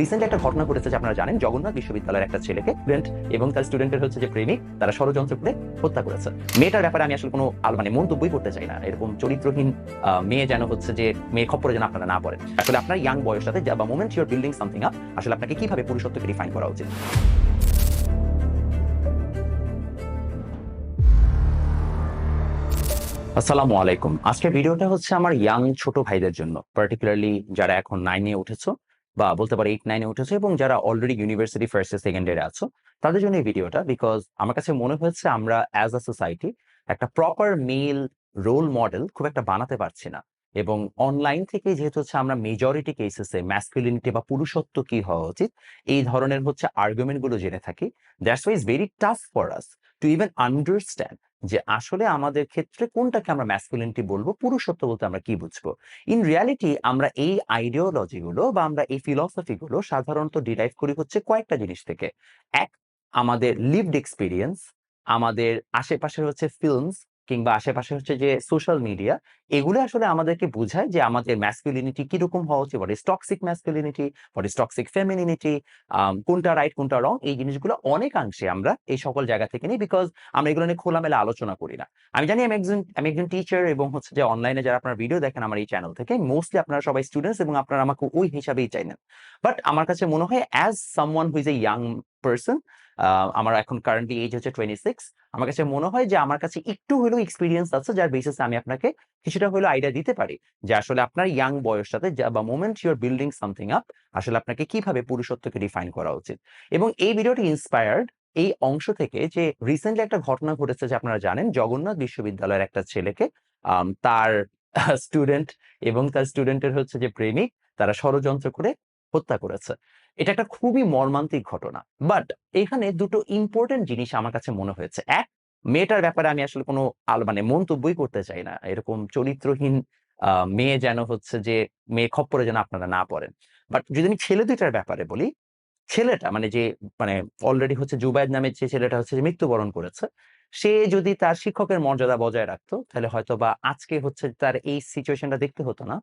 Recent একটা ঘটনা ঘটেছে যে আপনারা জানেন, জগন্নাথ বিশ্ববিদ্যালয়ের একটা ছেলেকে স্টুডেন্ট এবং তার স্টুডেন্টের হচ্ছে যে প্রেমিক, তারা ষড়যন্ত্র করে হত্যা করেছে। মেয়েটার ব্যাপারে আমি আসলে কোনো মানে মন্তব্যই করতে চাই না। এরকম চরিত্রহীন মেয়ে যেন হচ্ছে যে মেয়ে খপ্পরে যেন আপনারা না পড়েন। আসলে আপনার ইয়াং বা moment your building something up আসলে আপনাকে কীভাবে পুরুষত্বকে ডিফাইন করা উচিত? আসসালামু আলাইকুম। আজকের ভিডিওটা হচ্ছে আমার ইয়াং ছোট ভাইদের জন্য পার্টিকুলারলি যারা এখন নাইনে উঠেছো। বা বলতে পারে এইট নাইনে উঠেছো এবং যারা already university first year second ইয়ারে আছো, তাদের জন্য এই ভিডিওটা বিকজ আমার কাছে মনে হয়েছে আমরা অ্যাজ আ সোসাইটি একটা প্রপার মেল রোল মডেল খুব একটা বানাতে পারছি না এবং অনলাইন থেকে যেহেতু হচ্ছে আমরা মেজরিটি কেসেসে ম্যাসকুলিনিটি বা পুরুষত্ব কি হওয়া উচিত, এই ধরনের হচ্ছে আর্গুমেন্টগুলো জেনে থাকি। That's why is very tough for us to even understand যে আসলে আমাদের ক্ষেত্রে কোনটাকে আমরা ম্যাসকুলিনিটি বলব, পুরুষত্ব বলতে আমরা কি বুঝব? ইন রিয়ালিটি আমরা এই আইডিওলজি গুলো বা আমরা এই ফিলসফি গুলো সাধারণত ডিরাইভ করি হচ্ছে কয়েকটা জিনিস থেকে। এক, আমাদের লিভড এক্সপিরিয়েন্স আমাদের আশেপাশে হচ্ছে ফিল্মস কিংবা আশেপাশে হচ্ছে যে সোশ্যাল মিডিয়া এগুলো আসলে আমাদেরকে বোঝায় যে আমাদের ম্যাসকুলিনিটি কীরকম হওয়া উচিত what is toxic masculinity what is toxic femininity কোনটা রাইট কোনটা রং এই জিনিসগুলো অনেকাংশে আমরা এই সকল জায়গা থেকে নিই বিকজ আমরা এগুলো নিয়ে খোলামেলা আলোচনা করি না। আমি জানি আমি একজন আমি একজন টিচার এবং হচ্ছে যে অনলাইনে যারা আপনারা ভিডিও দেখেন আমার এই চ্যানেল থেকে মোস্টলি আপনারা সবাই স্টুডেন্টস এবং আপনারা আমাকে ওই হিসাবেই চাইনেন বাট আমার কাছে মনে হয় as someone who's a young person আমার এখন কারেন্টলি এজ হচ্ছে টোয়েন্টি সিক্স আমার কাছে মনে হয় যে আমার কাছে একটু হলেও এক্সপিরিয়েন্স আছে যার বেসিসে আমি আপনাকে কিছুটা হলেও আইডিয়া দিতে পারি যে আসলে আপনার ইয়াং বয়সটাতে যা- বা moment your building something up আসলে আপনাকে কীভাবে পুরুষত্বকে ডিফাইন করা উচিত? এবং এই ভিডিওটি ইন্সপায়ার্ড এই অংশ থেকে যে রিসেন্টলি একটা ঘটনা ঘটেছে যে আপনারা জানেন, জগন্নাথ বিশ্ববিদ্যালয়ের একটা ছেলেকে তার স্টুডেন্ট এবং তার স্টুডেন্টের হচ্ছে যে প্রেমিক, তারা ষড়যন্ত্র করে হত্যা করেছে। এটা একটা খুবই মর্মান্তিক ঘটনা। বাট এখানে দুটো ইম্পর্টেন্ট জিনিস আমার কাছে মনে হয়েছে। এক মেয়েটার ব্যাপারে আমি আসলে কোনো আল- মানে মন্তব্যই করতে চাই না। এরকম চরিত্রহীন মেয়ে যেন হচ্ছে যে, মেয়ে খপ্পরে যেন আপনারা না পড়েন। বাট যদি আমি ছেলে দুইটার ব্যাপারে বলি, ছেলেটা মানে যে মানে অলরেডি হচ্ছে জুবাইদ নামের যে ছেলেটা হচ্ছে যে মৃত্যুবরণ করেছে, সে যদি তার শিক্ষকের মর্যাদা বজায় রাখতো, তাহলে হয়তো বা আজকে হচ্ছে তার এই সিচুয়েশনটা দেখতে হতো না।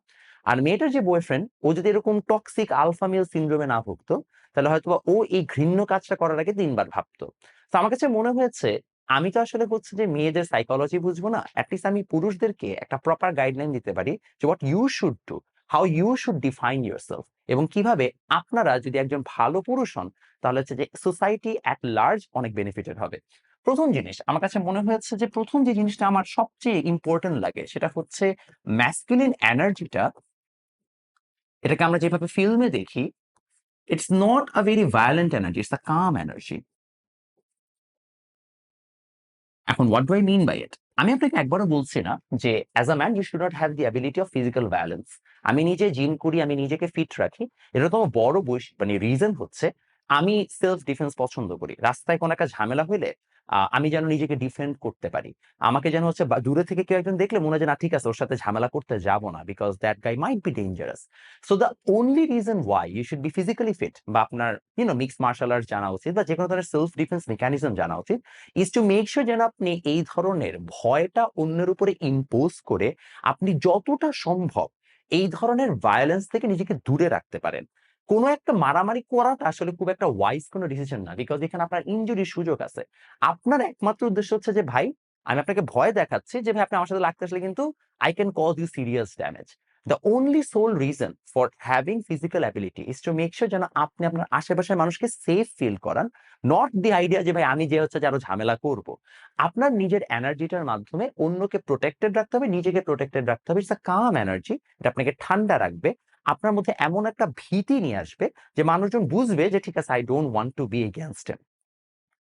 আর মেয়েটার যে বয়ফ্রেন্ড ও যদি এরকম টক্সিক আলফামিল সিন্ড্রোমে না ভুগতো, তাহলে হয়তো বা ও এই ঘৃণ্য কাজটা করার আগে তিনবার ভাবতো। তো আমার কাছে মনে হয়েছে আমি তো আসলে হচ্ছে যে মেয়েদের সাইকোলজি বুঝব না অ্যাটলিস্ট আমি পুরুষদেরকে একটা প্রপার গাইডলাইন দিতে পারি যে what you should do how you should define yourself এবং কীভাবে আপনারা যদি একজন ভালো পুরুষ হন, তাহলে হচ্ছে যে সোসাইটি অ্যাট লার্জ অনেক বেনিফিটেড হবে। প্রথম জিনিস, আমার কাছে মনে হয়েছে যে প্রথম যে জিনিসটা আমার সবচেয়ে ইম্পর্টেন্ট লাগে, সেটা হচ্ছে ম্যাসকুলিন এনার্জিটা এটাকে আমরা যেভাবে ফিল্মে দেখি it's not a very violent energy it's a calm energy এখন what do I mean by it আমি আপনাকে একবারও বলছি না যে as a man you should not have the ability of physical violence আমি নিজে জিম করি, আমি নিজেকে ফিট রাখি তো বড় বৈশ মানে রিজন হচ্ছে, আমি সেলফ ডিফেন্স পছন্দ করি। রাস্তায় কোনো একটা ঝামেলা হইলে আমি যেন নিজেকে ডিফেন্ড করতে পারি। আমাকে যেন হচ্ছে দূরে থেকে কেউ একজন দেখলে মনে হয় না, ঠিক আছে, ওর সাথে ঝামেলা করতে যাব না because that guy might be dangerous so the only reason why you should be physically fit বা, আপনার ইউনো মিক্স মার্শাল আর্ট জানা উচিত বা যে কোনো ধরনের সেলফ ডিফেন্স মেকানিজম জানা উচিত ইজ টু মেক শিওর যেন আপনি এই ধরনের ভয়টা অন্যের উপরে ইম্পোজ করে আপনি যতটা সম্ভব এই ধরনের ভায়োলেন্স থেকে নিজেকে দূরে রাখতে পারেন। কোনো একটা মারামারি করাটা আসলে খুব একটা ওয়াইজ কোনো ডিসিশন না। বিকজ এখানে আপনার ইনজুরির সুযোগ আছে। আপনার একমাত্র উদ্দেশ্য হচ্ছে যে, ভাই, আমি আপনাকে ভয় দেখাচ্ছি যে, ভাই, আপনি আমার সাথে লাগতে আসলে কিন্তু I can cause you serious damage the only sole reason for having physical ability is to make sure যেন আপনি আপনার আশেপাশের মানুষকে সেফ ফিল করান নট দি আইডিয়া যে, ভাই, আমি যে, হচ্ছে যে, আরও ঝামেলা করব। আপনার নিজের এনার্জিটার মাধ্যমে অন্যকে প্রোটেক্টেড রাখতে হবে, নিজেকে প্রোটেক্টেড রাখতে হবে। ইটস আ কাম এনার্জি এটা আপনাকে ঠান্ডা রাখবে। আপনার মধ্যে এমন একটা ভীতি নিয়ে আসবে যে মানুষজন বুঝবে যে, ঠিক আছে I don't want to be against him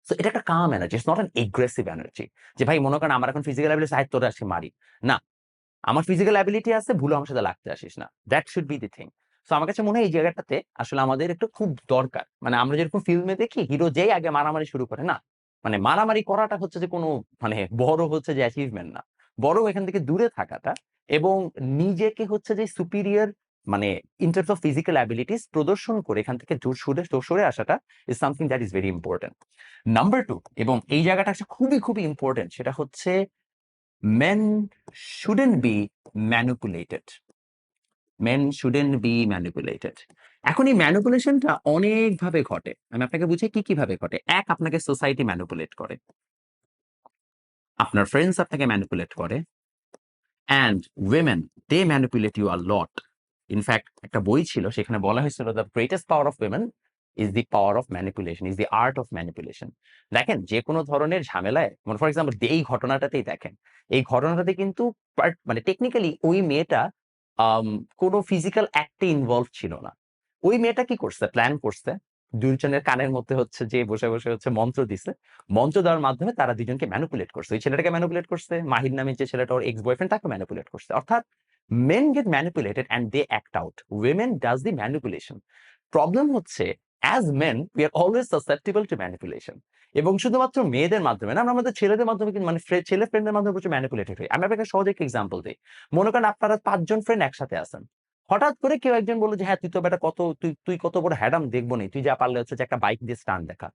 so এটা একটা calm energy it's not an aggressive energy যে, ভাই, মনে করেন আমার এখন ফিজিক্যাল অ্যাবিলিটি সাহিত্য আসি মারি। না, আমার ফিজিক্যাল অ্যাবিলিটি আছে, ভুলে আমার সাথে লাগতে আসিস না that should be the thing so আমার কাছে মনে হয় এই জায়গাটাতে আসলে আমাদের একটু খুব দরকার মানে আমরা যেরকম ফিল্মে দেখি হিরো যেই আগে মারামারি শুরু করে, না মানে মারামারি করাটা হচ্ছে যে কোনো মানে বড় হচ্ছে যে অ্যাচিভমেন্ট না বড় এখান থেকে দূরে থাকাটা এবং নিজেকে হচ্ছে যে সুপিরিয়র মানে in terms of physical abilities প্রদর্শন করে এখান থেকে সুরে সরে আসাটা is something that is very important number two এবং এই জায়গাটা খুবই খুবই ইম্পর্টেন্ট সেটা হচ্ছে men shouldn't be manipulated men shouldn't be manipulated এখন এই ম্যানিপুলেশনটা অনেকভাবে ঘটে। আমি আপনাকে বুঝাই কি, কীভাবে ঘটে। এক আপনাকে সোসাইটি ম্যানিপুলেট করে। আপনার ফ্রেন্ডস আপনাকে ম্যানিপুলেট করে। And women they manipulate you a lot. In fact একটা বই ছিল সেখানে বলা হয়েছিল the greatest power of women is the power of manipulation, is the art of manipulation. দেখেন যে কোনো ধরনের ঝামেলায় মানে ফর এক্সাম্পল এই ঘটনাটাতেই দেখেন। এই ঘটনাটাতে কিন্তু মানে টেকনিক্যালি ওই মেয়েটা কোনো ফিজিক্যাল অ্যাক্টে ইনভলভ ছিল না। ওই মেয়েটা কি করছে? প্ল্যান করছে। ২ জনের কানের মধ্যে হচ্ছে যে বসে, বসে হচ্ছে মন্ত্র দিছে। মন্ত্র দেওয়ার মাধ্যমে তারা ২ জনকে ম্যানিপুলেট করছে। ওই ছেলেটাকে ম্যানিপুলেট করছে, মাহির নামে যে ছেলেটা ওর এক্স বয়ফ্রেন্ড তাকে ম্যানিপুলেট করছে। অর্থাৎ men get manipulated and they act out. Women does the manipulation. Problem হচ্ছে as men we are always susceptible to manipulation. এবং শুধুমাত্র মেয়েদের মাধ্যমে না আমরা আমাদের ছেলেদের মাধ্যমে কিন্তু মানে ছেলে ফ্রেন্ডদের মাধ্যমে প্রচুর ম্যানিপুলেটেড হই। আমি আপনাকে সহজ একটা এক্সাম্পল দেই। মনে করেন আপনারা ৫ জন ফ্রেন্ড একসাথে আছেন। হঠাৎ করে কেউ একজন বলল যে, "হ্যাঁ, তুই তো বেটা কত তুই তুই কত বড় হ্যাডাম দেখব নি। তুই যা পারলে হচ্ছে যে একটা বাইক দিয়ে স্টান্ট দেখা।"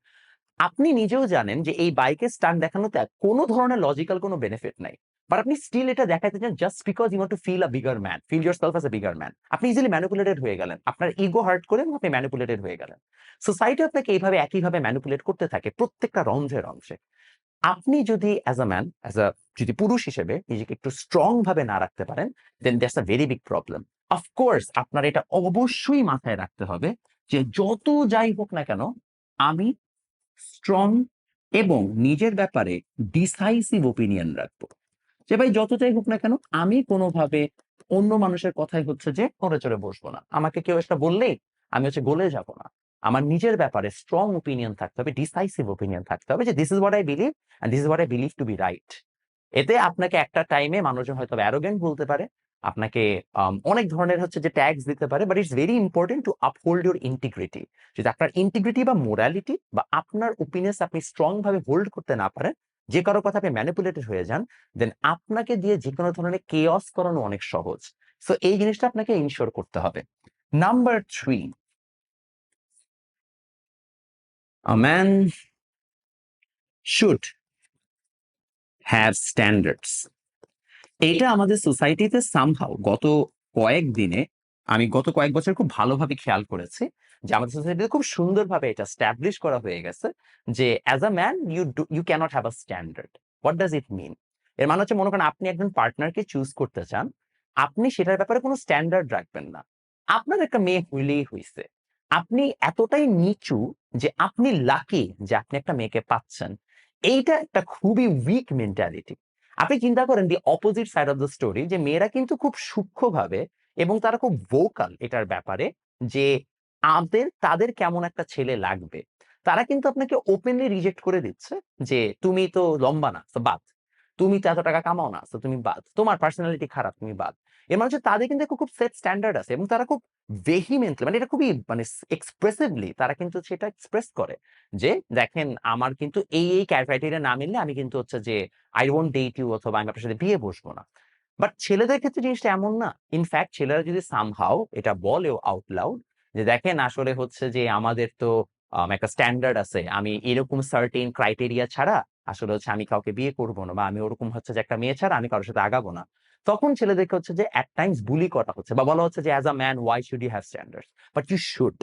আপনি নিজেও জানেন যে এই বাইকের স্টান্ট দেখানোতে কোনো ধরনের লজিক্যাল কোনো বেনিফিট নাই। বাট আপনি স্টিল এটা দেখাইতে চান just because you to feel a bigger man, feel yourself as a bigger man. আপনি ইজিলি ম্যানিপুলেটেড হয়ে গেলেন। আপনার ইগো হার্ট করে আপনি ম্যানিপুলেটেড হয়ে গেলেন। সোসাইটি আপনাকে এইভাবে একইভাবে ম্যানিপুলেট করতে থাকে প্রত্যেকটা রন্ধ্রে, রন্ধ্রে। আপনি যদি as a man, as a যদি পুরুষ হিসেবে নিজেকে একটু স্ট্রং ভাবে না রাখতে পারেন, then that's a very big problem. Of course আপনার এটা অবশ্যই মাথায় রাখতে হবে যে যত যাই হোক না কেন, আমি স্ট্রং এবং নিজের ব্যাপারে ডিসাইসিভ ওপিনিয়ন রাখব। যে ভাই যত যাই হোক না কেন, আমি কোনোভাবে অন্য মানুষের কথাই হচ্ছে যে নড়ে চড়ে বসবো না। আমাকে কেউ একটা বললেই আমি হচ্ছে গলে যাব না। আমার নিজের ব্যাপারে স্ট্রং ওপিনিয়ন থাকতে হবে, ডিসাইসিভ ওপিনিয়ন থাকতে হবে যে this is what I believe and this is what I believe to be right. এতে আপনাকে একটা টাইমে মানুষজন হয়তো অ্যারোগেন্ট বলতে পারে। আপনাকে অনেক ধরনের হচ্ছে যে ট্যাগস দিতে পারে। But it's very important to uphold your integrity. যদি আপনার ইন্টিগ্রিটি বা মোরালিটি বা আপনার ওপিনিয়নস আপনি স্ট্রং ভাবে হোল্ড করতে না পারেন, যে কারও কথা আপনি ম্যানিপুলেটেড হয়ে যান, দেন আপনাকে দিয়ে যেকোনো ধরনের কেওস করানো অনেক সহজ। সো এই জিনিসটা আপনাকে ইনশিওর করতে হবে। Number three man should have standards. এটা আমাদের সোসাইটিতে সামহাও গত কয়েকদিনে আমি গত কয়েক বছর খুব ভালোভাবে খেয়াল করেছি যে আমাদের সোসাইটিতে খুব সুন্দরভাবে এটা এস্টাবলিশ করা হয়ে গেছে যে as a man you you cannot have a standard. What does it mean? এর মানে হচ্ছে মনে করেন আপনি একজন পার্টনারকে চুজ করতে চান। আপনি সেটার ব্যাপারে কোনো স্ট্যান্ডার্ড রাখবেন না। আপনার একটা মেয়ে হইলেই হইছে। আপনি এতটাই নিচু যে আপনি লাকি যে আপনি একটা মেয়েকে পাচ্ছেন। এইটা একটা খুবই উইক মেন্টালিটি। আপনি চিন্তা করেন the opposite side of the story যে মেয়েরা কিন্তু খুব সূক্ষ্মভাবে এবং তারা খুব ভোকাল এটার ব্যাপারে যে আদের তাদের কেমন একটা ছেলে লাগবে। তারা কিন্তু আপনাকে ওপেনলি রিজেক্ট করে দিচ্ছে যে, "তুমি তো লম্বা না, বাদ। তুমি তো এত টাকা কামাও না, সো তুমি বাদ। তোমার পার্সোনালিটি খারাপ, তুমি বাদ।" এর মানে তাদের কিন্তু খুব সেট স্ট্যান্ডার্ড আছে এবং তারা খুব ভেহিমেন্টলি মানে এটা খুবই মানে এক্সপ্রেসিভলি তারা কিন্তু সেটা এক্সপ্রেস করে যে, "দেখেন আমার কিন্তু এই, এই ক্রাইটেরিয়া না মিললে আমি কিন্তু হচ্ছে যে আই ওন্ট ডেট ইউ অথবা আমি আপনার সাথে বিয়ে বসবো না।" বাট ছেলেদের ক্ষেত্রে জিনিসটা এমন না। ইনফ্যাক্ট ছেলেরা যদি সামহাউ এটা বলেও আউট লাউড যে, "দেখেন আসলে হচ্ছে যে আমাদের তো একটা স্ট্যান্ডার্ড আছে। আমি এরকম সার্টেন ক্রাইটেরিয়া ছাড়া আসলে হচ্ছে আমি কাউকে বিয়ে করব না বা আমি ওরকম হচ্ছে যে একটা মেয়ে ছাড়া আমি কারও সাথে আগাবো না।" তখন ছেলেদেরকে হচ্ছে যে এট টাইমস বুলি করা হচ্ছে বা বলা হচ্ছে যে, "as a man why should you have standards?" But you should.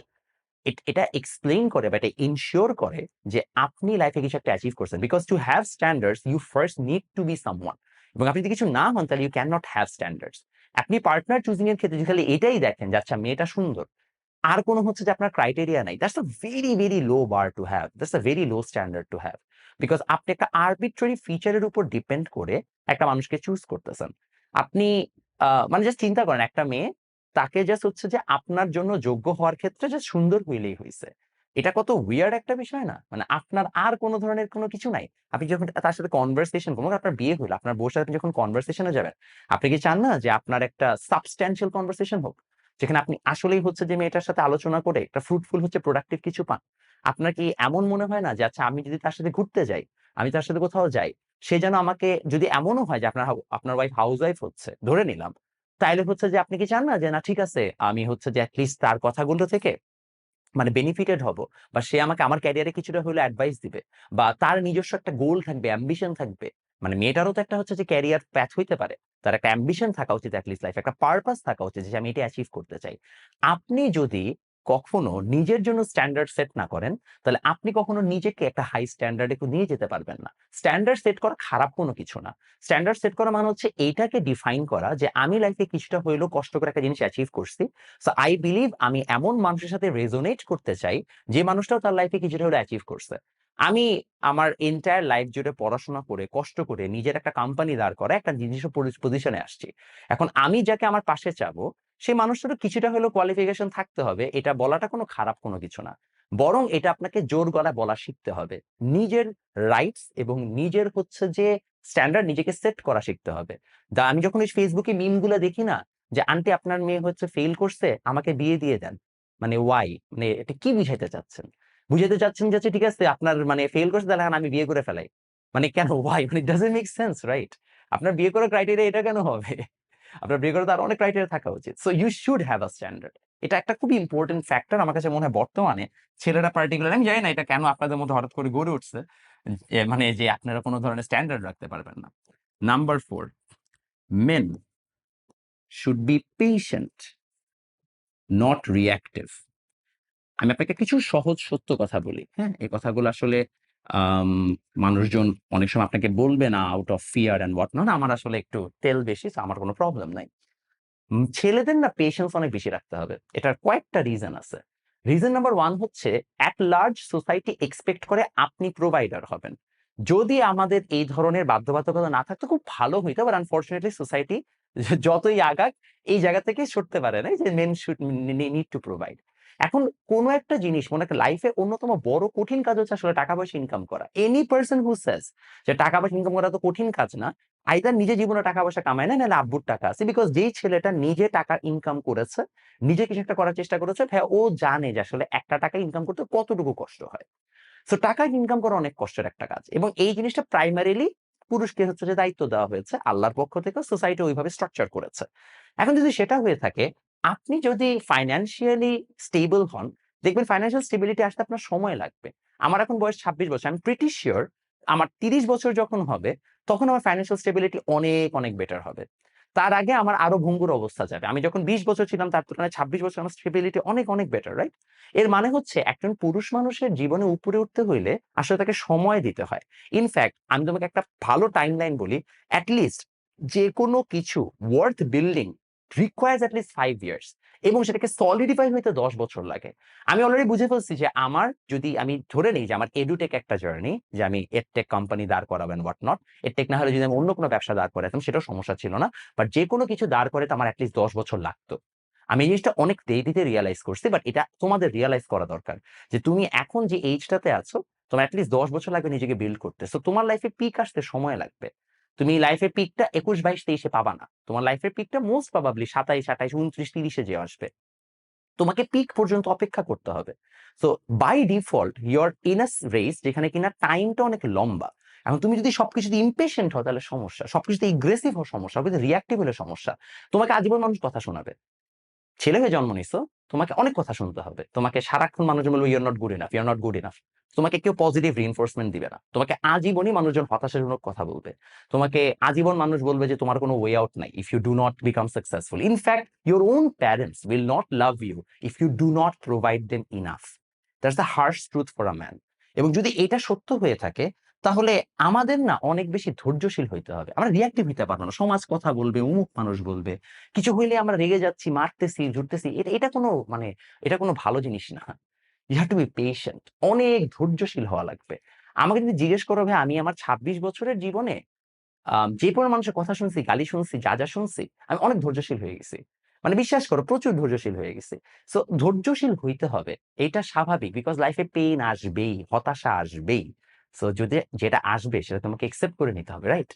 এটা এক্সপ্লেইন করে বা এটা ইনশিওর করে যে আপনি লাইফে কিছু একটা অ্যাচিভ করছেন। Because to have standards you first need to be someone এবং আপনি যদি কিছু না হন তাহলে you can not have standards. আপনি পার্টনার চুজিং এর ক্ষেত্রে খালি এটাই দেখেন যে আচ্ছা মেয়েটা সুন্দর। আর কোন হচ্ছে যে আপনার ক্রাইটেরিয়া নাই। That's a very, very low bar to have. That's a very low standard to have. Because আপনি একটা আরবিট্রারি ফিচার এর উপর ডিপেন্ড করে একটা মানুষকে চুজ করতেছেন। আপনি মানে জাস্ট চিন্তা করেন একটা মেয়ে তাকে জাস্ট হচ্ছে যে আপনার জন্য যোগ্য হওয়ার ক্ষেত্রে জাস্ট সুন্দর হইলেই হইছে। এটা কত উইয়ার্ড একটা বিষয় না? মানে আপনার আর কোন ধরনের কোনো কিছু নাই। আপনি যখন তার সাথে কনভারসেশন করবেন, আপনার বিয়ে হইল, আপনার বউর সাথে আপনি যখন কনভারসেশন যাবেন, আপনি কি চান না যে আপনার একটা সাবস্ট্যান্সিয়াল কনভারসেশন হোক? যেখানে আপনি আসলেই হচ্ছে যে মেয়েটার সাথে আলোচনা করে একটা ফ্রুটফুল হচ্ছে প্রোডাক্টিভ কিছু পান। আপনার কি এমন মনে হয় না যে আচ্ছা আমি যদি তার সাথে ঘুরতে যাই, আমি তার সাথে কোথাও যাই, সে যেন আমাকে যদি এমনও হয় যে আপনার আপনার ওয়াইফ হাউস ওয়াইফ হচ্ছে, ধরে নিলাম। তাইলে হচ্ছে যে আপনি কি চান না যে না ঠিক আছে আমি হচ্ছে যে এট লিস্ট তার কথাগুলো থেকে মানে বেনিফিটেড হব বা সে আমাকে আমার ক্যারিয়ারে কিছুটা হলেও অ্যাডভাইস দিবে বা তার নিজস্ব একটা গোল থাকবে, অ্যাম্বিশন থাকবে। মানে মেয়েটারও তো একটা হচ্ছে যে ক্যারিয়ার প্যাথ হইতে পারে। তার একটা অ্যাম্বিশন থাকা উচিত অ্যাটলিস্ট লিস্ট লাইফে একটা পারপাস থাকা উচিত যে আমি এটা অ্যাচিভ করতে চাই। আপনি যদি কখনো নিজের জন্য স্ট্যান্ডার্ড সেট না করেন, তাহলে আপনি কখনো নিজেকে একটা হাই স্ট্যান্ডার্ডে নিয়ে যেতে পারবেন না। স্ট্যান্ডার্ড সেট করা খারাপ কোনো কিছু না। স্ট্যান্ডার্ড সেট করা মানে হচ্ছে এইটাকে ডিফাইন করা যে আমি লাইফে কিছুটা হইলেও কষ্ট করে একটা জিনিস অ্যাচিভ করছি। সো আই বিলিভ আমি এমন মানুষের সাথে রেজোনেট করতে চাই যে মানুষটাও তার লাইফে কিছুটা হলে অ্যাচিভ করছে। আমি আমার এন্টায়ার লাইফ জুড়ে পড়াশোনা করে, কষ্ট করে, নিজের একটা কোম্পানি দাঁড় করা একটা নিজস্ব পজিশনে আসছি। এখন আমি যাকে আমার পাশে চাবো সেই মানুষটারও কিছুটা হলেও কোয়ালিফিকেশন থাকতে হবে। এটা বলাটা কোনো খারাপ কোনো কিছু না। বরং এটা আপনাকে জোর গলা বলা শিখতে হবে। নিজের রাইটস এবং নিজের হচ্ছে যে স্ট্যান্ডার্ড নিজেকে সেট করা শিখতে হবে। দা আমি যখন ওই ফেসবুকে মিমগুলা দেখি না যে আন্টি আপনার মেয়ে হচ্ছে ফেল করছে আমাকে বিয়ে দিয়ে দেন। মানে ওয়াই মানে এটা কি বুঝাইতে চাচ্ছেন? বুঝাইতে চাচ্ছেন যে আচ্ছা, ঠিক আছে আপনার মানে ফেল করছে তাহলে আমি বিয়ে করে ফেলাই। মানে কেন? ওয়াই মানে ডাজন্ট মেক সেন্স রাইট আপনার বিয়ে করার ক্রাইটেরিয়া এটা কেন হবে? আপনার বিয়ে আরও অনেক ক্রাইটেরিয়া থাকা উচিত। So you should have a standard এটা একটা খুবই ইম্পর্টেন্ট ফ্যাক্টর আমার কাছে মনে হয় বর্তমানে। ছেলেরা পার্টিকুলার আমি জানি না এটা কেন আপনাদের মধ্যে হঠাৎ করে গড়ে উঠছে। মানে যে আপনারা কোনো ধরনের স্ট্যান্ডার্ড রাখতে পারবেন না। Number four men should be patient not reactive আমি আপনাকে কিছু সহজ সত্য কথা বলি হ্যাঁ? এই কথাগুলো আসলে মানুষজন অনেক সময় আপনাকে বলবে না out of fear and what not আমার আসলে একটু তেল বেশি আমার কোনো প্রবলেম নাই। ছেলেদের না পেশেন্স অনেক বেশি রাখতে হবে। এটার কয়েকটা রিজন আছে। রিজন নাম্বার ওয়ান হচ্ছে অ্যাট লার্জ সোসাইটি এক্সপেক্ট করে আপনি প্রোভাইডার হবেন। যদি আমাদের এই ধরনের বাধ্যবাধকতা না থাকতো, খুব ভালো হইতো বাট আনফর্চুনেটলি সোসাইটি যতই আগাক, এই জায়গা থেকে সরতে পারে না যে men should need to provide এখন কোনো একটা জিনিস মনে একটা লাইফে অন্যতম বড় কঠিন কাজ হচ্ছে আসলে টাকা পয়সা ইনকাম করা। এনি পার্সন হু সেস যে টাকা পয়সা ইনকাম করা তো কঠিন কাজ না আইদার নিজে জীবনে টাকা পয়সা কামায় না নাহলে আব্বুর টাকা আছে। বিকজ যেই ছেলেটা নিজে টাকা ইনকাম করেছে, নিজে কিছু একটা করার চেষ্টা করেছে ভাই ও জানে যে আসলে একটা টাকা ইনকাম করতে কতটুকু কষ্ট হয়। সো টাকা ইনকাম করা অনেক কষ্টের একটা কাজ। এবং এই জিনিসটা প্রাইমারিলি পুরুষকে হচ্ছে যে দায়িত্ব দেওয়া হয়েছে, আল্লাহর পক্ষ থেকে সোসাইটি ওইভাবে স্ট্রাকচার করেছে। এখন যদি সেটা হয়ে থাকে আপনি যদি ফাইন্যান্সিয়ালি স্টেবল হন, দেখবেন ফাইন্যান্সিয়াল স্টেবিলিটি আসতে আপনার সময় লাগবে। আমার এখন বয়স ছাব্বিশ বছর আমি প্রিটি শিওর আমার তিরিশ বছর যখন হবে, তখন আমার ফাইন্যান্সিয়াল স্টেবিলিটি অনেক অনেক বেটার হবে। তার আগে আমার আরও ভঙ্গুর অবস্থা যাবে। আমি যখন বিশ বছর ছিলাম, তার তুলনায় ছাব্বিশ বছর আমার স্টেবিলিটি অনেক অনেক বেটার রাইট এর মানে হচ্ছে একজন পুরুষ মানুষের জীবনে উপরে উঠতে হইলে আসলে তাকে সময় দিতে হয়। ইনফ্যাক্ট আমি তোমাকে একটা ভালো টাইম লাইন বলি অ্যাটলিস্ট যে কোনো কিছু worth building requires at least five years এবং সেটাকে সলিডিফাই হইতে দশ বছর লাগে। আমি অলরেডি বুঝে ফেলছি যে আমার যদি আমি ধরে নিই যে আমার এডুটেক একটা জার্নি যে আমি এডটেক কোম্পানি দাঁড় করাবেন হোয়াট নট এডটেক না হলে যদি আমি অন্য কোনো ব্যবসা দাঁড় করাতাম সেটাও সমস্যা ছিল না বাট যে কোনো কিছু দাঁড় করে আমার অ্যাটলিস্ট দশ বছর লাগতো। আমি এই জিনিসটা অনেক দেরিতে রিয়ালাইজ করছি বাট এটা তোমাদের রিয়ালাইজ করা দরকার যে তুমি এখন যে এইজটাতে আছো, তোমার অ্যাটলিস্ট দশ বছর লাগবে নিজেকে বিল্ড করতে। সো তোমার লাইফে পিক আসতে সময় লাগবে। তুমি লাইফের পিকটা একুশ, বাইশ, তেইশে পাবা না। তোমার লাইফের পিকটা মোস্ট প্রবাবলি সাতাইশ, আঠাইশ উনত্রিশ তিরিশে যে আসবে। তোমাকে পিক পর্যন্ত অপেক্ষা করতে হবে। So by default you're in a race যেখানে কিনা টাইমটা অনেক লম্বা, এখন তুমি যদি সবকিছুতে ইম্পেশেন্ট হও, তাহলে সমস্যা। সবকিছুতে ইগ্রেসিভ হওয়ার সমস্যা। সবকিছু রিয়াক্টিভ হলে সমস্যা। তোমাকে আজীবন মানুষ কথা শোনাবে। ছেলে হয়ে জন্ম নিছো, তোমাকে অনেক কথা শুনতে হবে। তোমাকে সারাক্ষণ মানুষ বলবে you're not good enough you're not good enough তোমাকে কেউ পজিটিভ রিইনফোর্সমেন্ট দিবে না। তোমাকে আজীবনই মানুষজন হতাশাজনক কথা বলবে। তোমাকে আজীবন মানুষ বলবে যে, তোমার কোনো ওয়ে আউট নাই। If you do not become successful in fact your own parents will not love you if you do not provide them enough that's the harsh truth for a man এবং যদি এটা সত্য হয়ে থাকে, তাহলে আমাদের না অনেক বেশি ধৈর্যশীল হইতে হবে। আমরা রিয়াক্টিভ হইতে পারব না। সমাজ কথা বলবে উমুক মানুষ বলবে। কিছু হইলে আমরা রেগে যাচ্ছি, মারতেছি জুটতেছি এটা এটা কোনো মানে এটা কোনো ভালো জিনিস না। You have to be patient অনেক ধৈর্যশীল হওয়া লাগবে। আমাকে যদি জিজ্ঞেস করো, ভাই, আমি আমার ছাব্বিশ বছরের জীবনে যে পরিমাণ মানুষের কথা শুনছি, গালি শুনছি, যা যা শুনছি, আমি অনেক ধৈর্যশীল হয়ে গেছি। মানে বিশ্বাস করো, প্রচুর ধৈর্যশীল হয়ে গেছি। সো ধৈর্যশীল হইতে হবে। এটা স্বাভাবিক বিকজ লাইফে পেইন আসবেই, হতাশা আসবেই। সো যদি যেটা আসবে, সেটা তোমাকে একসেপ্ট করে নিতে হবে রাইট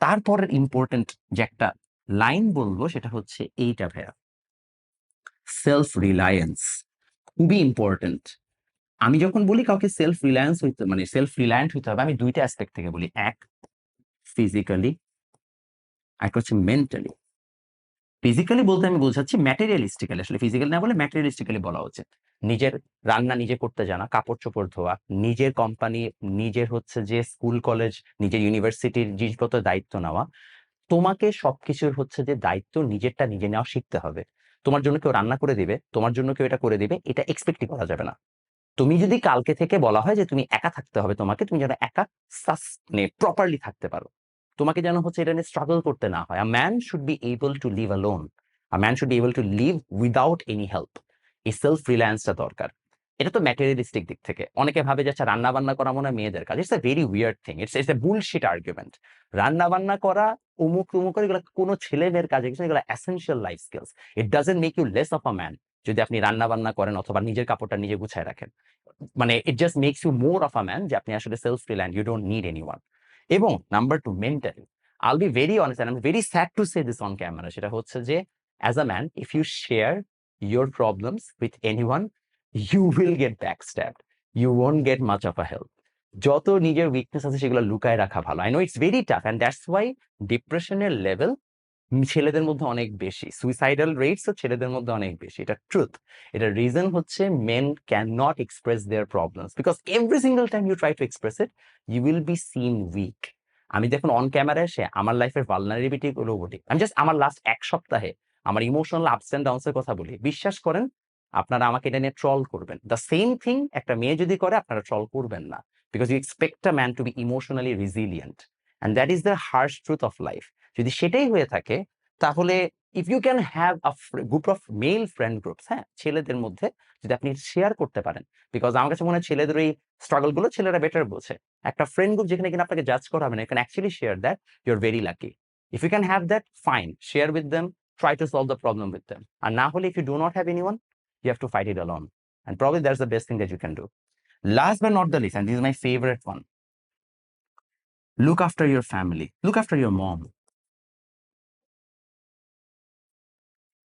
তারপরের ইম্পর্টেন্ট যে একটা লাইন বলব, সেটা হচ্ছে এইটা, ভাইয়া। সেলফ রিলায়েন্স খুবই ইম্পর্টেন্ট আমি যখন বলি কাউকে সেলফ রিলায়েন্স হইতে মানে সেলফ রিলায়েন্ট হইতে হবে, আমি দুইটা অ্যাসপেক্ট থেকে বলি। এক ফিজিক্যালি একটা হচ্ছে মেন্টালি ফিজিক্যালি বলতে আমি বোঝাচ্ছি ম্যাটেরিয়ালিস্টিক্যালি আসলে ফিজিক্যালি না বলে ম্যাটেরিয়ালিস্টিক্যালি বলা উচিত নিজের রান্না নিজে করতে জানা, কাপড় চোপড় ধোয়া, নিজের কোম্পানি নিজের হচ্ছে যে স্কুল কলেজ নিজের ইউনিভার্সিটির জিনিসপত্র দায়িত্ব নেওয়া। তোমাকে সবকিছুর হচ্ছে যে দায়িত্ব নিজেরটা নিজে নেওয়া শিখতে হবে। তোমার জন্য কেউ রান্না করে দিবে, তোমার জন্য কেউ এটা করে দিবে, এটা এক্সপেক্টই করা যাবে না। তুমি যদি কালকে থেকে বলা হয় যে তুমি একা থাকতে হবে তোমাকে, তুমি যেন একা সাস মানে প্রপারলি থাকতে পারো। তোমাকে যেন হচ্ছে এটা নিয়ে স্ট্রাগল করতে না হয়। A man should be able to live alone a man should be able to live without any help এই সেলফ রিলায়েন্সটা দরকার। এটা তো ম্যাটেরিয়ালিস্টিক দিক থেকে। অনেকে ভাবে যে আচ্ছা রান্না বান্না করা মনে হয় মেয়েদের কাজ। It's a very weird thing it's it's a bullshit argument রান্না বান্না করা, উমুক উমুক করে এগুলো কোনো ছেলে মেয়ের কাজে কিছু এগুলো essential life skills it doesn't make you less of a man যদি আপনি রান্না বান্না করেন অথবা নিজের কাপড়টা নিজে গুছায় রাখেন। মানে it just makes you more of a man যে, আপনি আসলে self reliant you don't need anyone এবং number two mentally I'll be very honest I am very sad to say this on camera সেটা হচ্ছে যে as a man if you share your problems with anyone you will get back stab you won't get much of a help যত নিজের weakness আছে সেগুলো লুকায় রাখা ভালো। I know it's very tough and that's why ডিপ্রেশনের level ছেলেদের মধ্যে অনেক বেশি। সুইসাইডাল রেটসও ছেলেদের মধ্যে অনেক বেশি। এটা ট্রুথ এটা রিজন হচ্ছে men can not express their problems because every single time you try to express it you will be seen weak আমি দেখুন অন ক্যামেরা এসে আমার লাইফের ভালনারিবিটি গুলো বলি। আমি জাস্ট আমার লাস্ট এক সপ্তাহে আমার ইমোশনাল আপস অ্যান্ড ডাউনস এর কথা বলি। বিশ্বাস করেন আপনারা আমাকে এটা নিয়ে ট্রল করবেন। দ্য সেম থিং একটা মেয়ে যদি করে আপনারা ট্রল করবেন না। Because you expect a man to be emotionally resilient and that is the harsh truth of life যদি সেটাই হয়ে থাকে তাহলে if you can have a group of male friend groups হ্যাঁ ছেলেদের মধ্যে যদি আপনি শেয়ার করতে পারেন। বিকজ আমার কাছে মনে হয় ছেলেদের এই স্ট্রাগলগুলো ছেলেরা বেটার বোঝে। একটা ফ্রেন্ড গ্রুপ যেখানে কিনা আপনাকে জাজ করা হবে না can actually share that you are very lucky if you can have that fine share with them try to solve the problem with them. And now, if do not not have anyone, you have to fight it alone. And probably that's the best thing that you can do. Last but not the least, and this is my favorite one look after your family, look after your mom.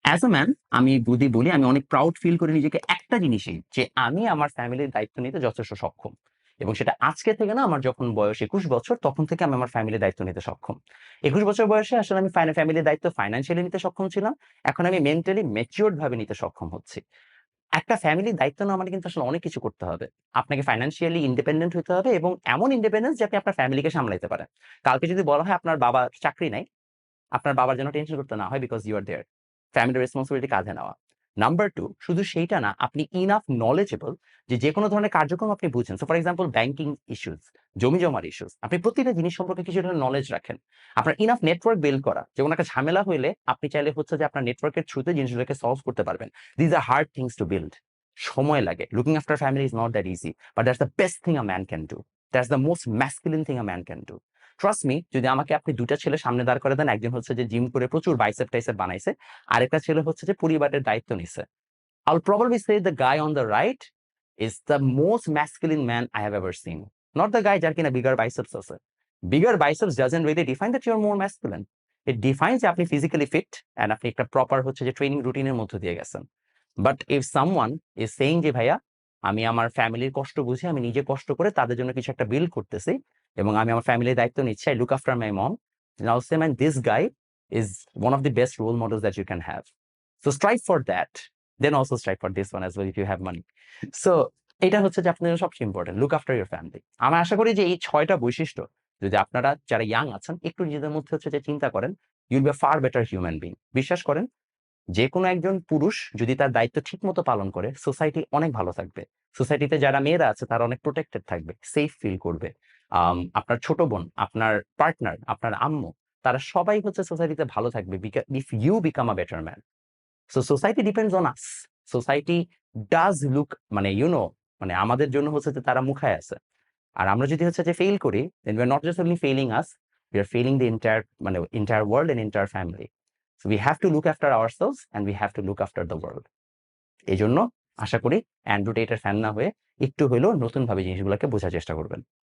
As a man আমি যদি বলি আমি অনেক proud feel করি নিজেকে একটা জিনিসেই যে আমি আমার ফ্যামিলির দায়িত্ব নিতে যথেষ্ট সক্ষম এবং সেটা আজকে থেকে না আমার যখন বয়স একুশ বছর তখন থেকে আমি আমার ফ্যামিলির দায়িত্ব নিতে সক্ষম একুশ বছর বয়সে আসলে আমি ফ্যামিলির দায়িত্ব ফাইন্যান্সিয়ালি নিতে সক্ষম ছিলাম এখন আমি মেন্টালি ম্যাচিওর্ড ভাবে নিতে সক্ষম হচ্ছি একটা ফ্যামিলির দায়িত্ব নেওয়া মানে কিন্তু আসলে অনেক কিছু করতে হবে। আপনাকে ফাইন্যান্সিয়ালি ইন্ডিপেন্ডেন্ট হতে হবে এবং এমন ইন্ডিপেন্ডেন্স যে আপনি আপনার ফ্যামিলিকে সামলাইতে পারেন কালকে যদি বলা হয় আপনার বাবার চাকরি নাই, আপনার বাবার জন্য টেনশন করতে না হয় because you are their family responsibility কাঁধে নেওয়া। নাম্বার টু শুধু সেইটা না, আপনি ইনাফ নলেজেবল যে যে কোনো ধরনের কার্যক্রম আপনি বুঝেন। So for example banking issues জমি জমার ইস্যুস আপনি প্রতিটা জিনিস সম্পর্কে কিছু ধরনের নলেজ রাখেন। আপনার ইনাফ নেটওয়ার্ক বিল্ড করা, যেমন একটা ঝামেলা হইলে আপনি চাইলে হচ্ছে যে আপনার নেটওয়ার্কের থ্রুতে জিনিসগুলোকে সলভ করতে পারবেন। These are hard things to build সময় লাগে। Looking after family is not that easy but that's the best thing a man can do that's the most masculine thing a man can do trust me যদি আমাকে আপনি দুটা ছেলে সামনে দাঁড় করে দেন, একজন হচ্ছে যে জিম করে প্রচুর বাইসেপ টাইসেপ বানাইছে, আরেকটা ছেলে হচ্ছে যে পরিবারের দায়িত্ব নিছে। I will probably say the guy on the right is the most masculine man I have ever seen not the guy যার কিনা বিগার বাইসেপস আছে। Bigger biceps doesn't really define that you're more masculine it define যে আপনি physically fit and আপনি একটা proper হচ্ছে যে training রুটিনের মধ্যে দিয়ে গেছেন। But if someone is saying যে, ভাইয়া, আমি আমার ফ্যামিলির কষ্ট বুঝি, আমি নিজে কষ্ট করে তাদের জন্য কিছু একটা বিল করতেছি এবং আমি আমার ফ্যামিলির দায়িত্ব নিচ্ছি I look after my mom I'll say, man, this guy is one of the best role models that you can have. So strive for that. then also strive for this one as well if you have money. So এটা হচ্ছে যে আপনাদের সবচেয়ে important look after your family আমি আশা করি যে এই ছয়টা বৈশিষ্ট্য, যদি আপনারা যারা ইয়াং আছেন, একটু নিজেদের মধ্যে হচ্ছে যে চিন্তা করেন you'll be far better human being বিশ্বাস করেন, যে কোনো একজন পুরুষ যদি তার দায়িত্ব ঠিক মতো পালন করে সোসাইটি অনেক ভালো থাকবে সোসাইটিতে যারা মেয়েরা আছে, তারা অনেক প্রোটেক্টেড থাকবে সেফ ফিল করবে আপনার ছোট বোন, আপনার পার্টনার আপনার আম্মু, তারা সবাই হচ্ছে সোসাইটিতে ভালো থাকবে if you become a better man so society depends on us society does look মানে ইউ নো মানে আমাদের জন্য হচ্ছে যে তারা মুখায় আছে। আর আমরা যদি হচ্ছে যে ফেল করি then we are not just only failing us we are failing the entire মানে entire world and entire family so we have to look after ourselves and we have to look after the world এই জন্য আশা করি Andrew টেটার fan না হয়ে একটু হলেও নতুনভাবে জিনিসগুলোকে বোঝার চেষ্টা করবেন।